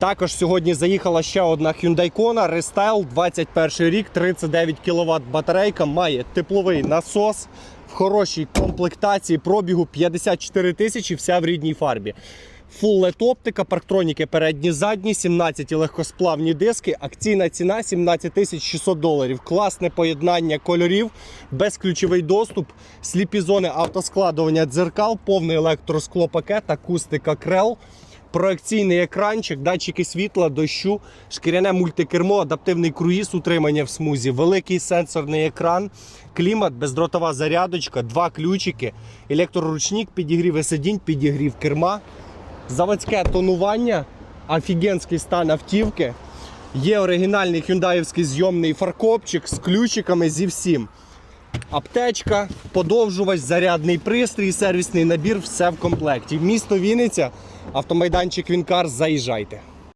Також сьогодні заїхала ще одна Hyundai Kona Restyle 21 рік, 39 кВт батарейка, має тепловий насос в хорошій комплектації пробігу 54 тисячі, вся в рідній фарбі. Full LED оптика, парктроніки передні, задні, 17 легкосплавні диски. Акційна ціна 17 600 доларів. Класне поєднання кольорів, безключовий доступ, сліпі зони автоскладування дзеркал, повний електросклопакет, акустика крел. Проекційний екранчик, датчики світла, дощу, шкіряне мультикермо, адаптивний круїз, утримання в смузі, великий сенсорний екран, клімат, бездротова зарядочка, два ключики, електроручник, підігрів сидінь, підігрів керма, заводське тонування, офігенський стан автівки. Є оригінальний хюндаївський зйомний фаркопчик з ключиками зі всім. Аптечка, подовжувач, зарядний пристрій, сервісний набір, все в комплекті. Місто Вінниця, автомайданчик Вінкар, заїжджайте.